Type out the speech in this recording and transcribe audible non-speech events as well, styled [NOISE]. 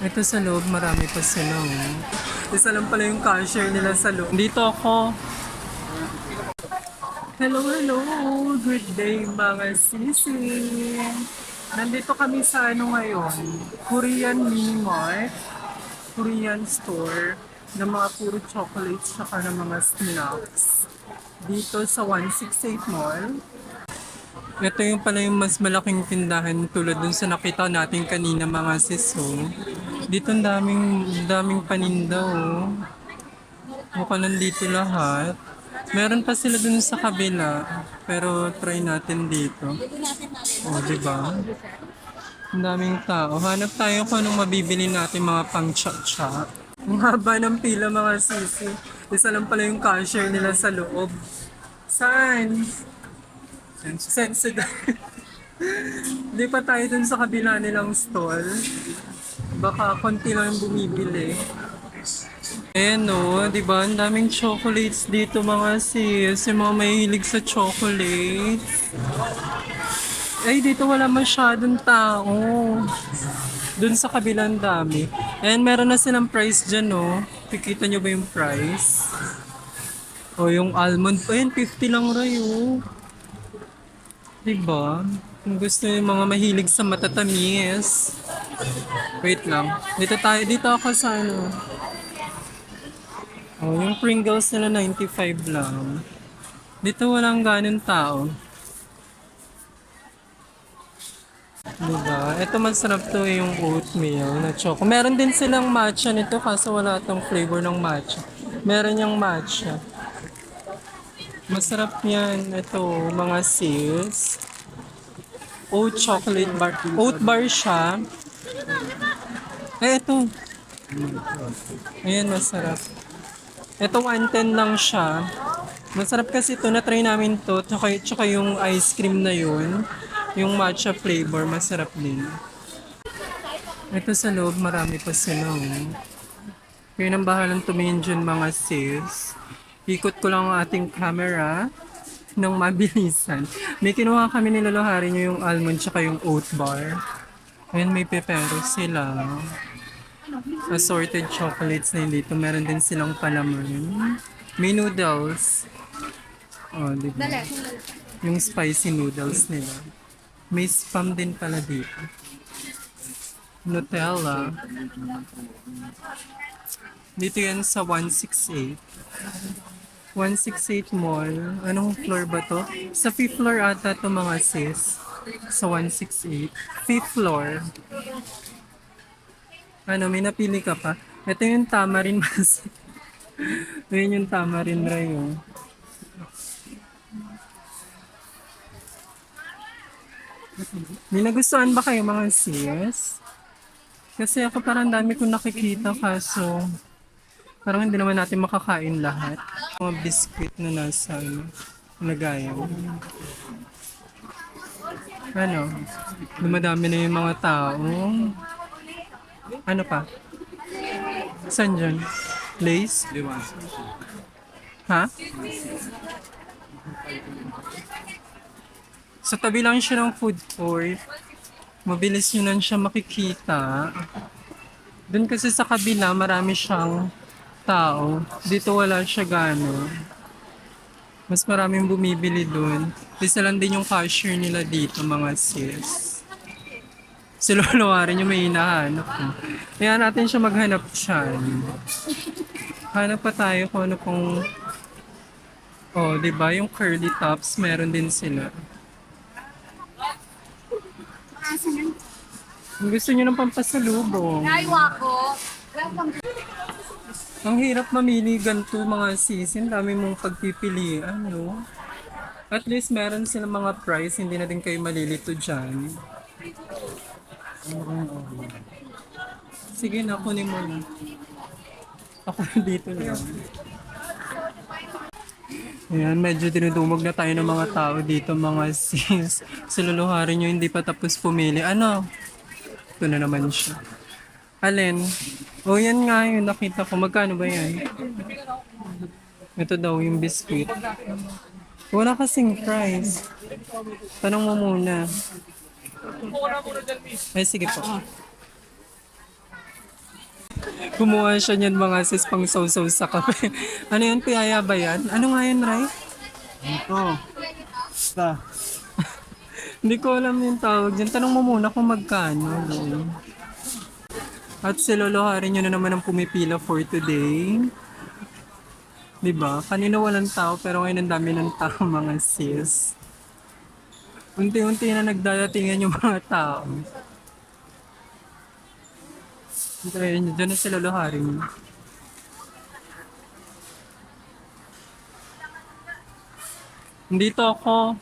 Ito sa loob, marami pa sila. oh. Isa lang pala yung cashier nila sa loob. Dito ako. Hello, hello. Good day, mga sisi. Nandito kami sa ano ngayon? Korean Mini Mart. Korean store ng mga puro chocolates saka ng mga snacks. Dito sa 168 Mall. Ito yung pala yung mas malaking tindahan tulad dun sa nakita natin kanina mga siso. Dito ang daming, daming paninda oh. Mukha nandito lahat. Meron pa sila dun sa kabila. Pero try natin dito. O, oh, di ba? Ang daming tao. Hanap tayo kung anong mabibili natin mga pang cha Ang haba ng pila mga sisi. Isa lang pala yung cashier nila sa loob. Saan? Sensitive. [LAUGHS] Di pa tayo dun sa kabila nilang stall. Baka konti lang yung bumibili. Ayan no, di ba? Ang daming chocolates dito mga sis. Yung mga mahilig sa chocolates. Ay, dito wala masyadong tao. Dun sa kabilang dami. And meron na silang price dyan, no? Kikita nyo ba yung price? O, yung almond pa yan, 50 lang rayo. Diba? Kung gusto yung mga mahilig sa matatamis. Wait lang. Dito tayo, dito ako sa ano. Oh, yung Pringles nila 95 lang. Dito walang ganun tao. Diba? Ito masarap to yung oatmeal na choco. Meron din silang matcha nito kaso wala tong flavor ng matcha. Meron yung matcha. Masarap yan. Ito, mga sis. Oat chocolate bar. Oat bar siya. Eh, ito. Ayan, masarap. Ito, 110 lang siya. Masarap kasi ito. Na-try namin to. Tsaka, tsaka yung ice cream na yun. Yung matcha flavor, masarap din. Ito sa loob, marami pa sila. oh. Kayo nang bahalang tumingin dyan mga sis. Ikot ko lang ang ating camera ng mabilisan. May kinuha kami nilalohari nyo yung almond tsaka yung oat bar. Ayan, may pepero sila. Assorted chocolates na dito. Meron din silang palaman. May noodles. Oh, di ba? Yung spicy noodles nila. May spam din pala dito. Nutella. Dito yan sa 168. 168 Mall. Anong floor ba to? Sa 5th floor ata to mga sis. Sa 168. 5th floor. Ano, may napili ka pa? Ito yung tamarin mas. [LAUGHS] Ayan yung tamarin rayo. May nagustuhan ba kayo mga sis? Kasi ako parang dami kong nakikita kaso parang hindi naman natin makakain lahat. Mga biscuit na nasa ano, nagayaw. Ano? Dumadami na yung mga tao. Ano pa? Saan dyan? Lace? Ha? Sa tabi lang siya ng food court. Mabilis yun lang siya makikita. Doon kasi sa kabila, marami siyang tao. Dito wala siya gano. Mas maraming bumibili doon. Isa lang din yung cashier nila dito, mga sis. Si Lolo Warren yung may hinahanap ko. Kaya natin siya maghanap siya. Hanap pa tayo kung ano pong... Oh, di ba Yung curly tops, meron din sila. Kung gusto nyo ng pampasalubong. Wako. Ang hirap mamili ganito mga season. Dami mong pagpipilian, no? At least meron sila mga price. Hindi na din kayo malilito dyan. Sige na, kunin mo na. Ako dito lang. Ayan, medyo dinudumog na tayo ng mga tao dito mga sis. Sa luluharin nyo hindi pa tapos pumili. Ano? Ito na naman siya. Alin? O yan nga yun, nakita ko. Magkano ba yan? Ito daw yung biscuit. Wala kasing price. Tanong mo muna. Ay, sige po. Kumuha siya niyan mga sis pang sausaw sa kape. [LAUGHS] ano yun, piyaya ba yan? Ano nga yun, Ray? Ito. Basta. [LAUGHS] Hindi ko alam yung tawag dyan. Tanong mo muna kung magkano. no? At si Lolo Harry nyo na naman ang pumipila for today. Diba? Kanina walang tao pero ngayon ang dami ng tao [LAUGHS] mga sis. Unti-unti na nagdadatingan yung [LAUGHS] mga tao. Dahil dyan na si Lolo Harry. Dito ako.